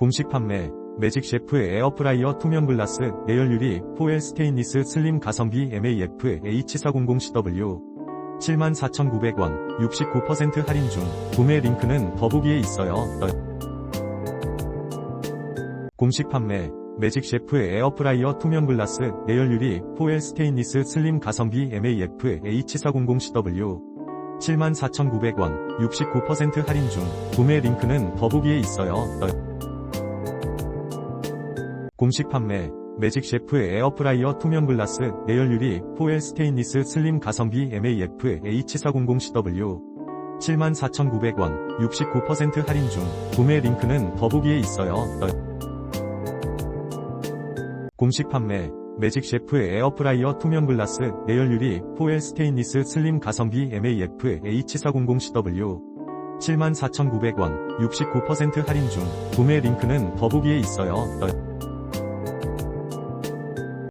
공식 판매 매직 셰프 에어프라이어 투명 글라스 내열 유리 포엘 스테인리스 슬림 가성비 MAF H400CW 74,900원 69% 할인 중 구매 링크는 더보기에 있어요. 공식 판매 매직 셰프 에어프라이어 투명 글라스 내열 유리 포엘 스테인리스 슬림 가성비 MAF H400CW 74,900원 69% 할인 중 구매 링크는 더보기에 있어요. 공식 판매 매직 셰프 에어프라이어 투명 글라스 내열 유리 포엘 스테인리스 슬림 가성비 MAF H400CW 74,900원 69% 할인 중 구매 링크는 더보기에 있어요. 공식 판매 매직 셰프 에어프라이어 투명 글라스 내열 유리 포엘 스테인리스 슬림 가성비 MAF H400CW 74,900원 69% 할인 중 구매 링크는 더보기에 있어요.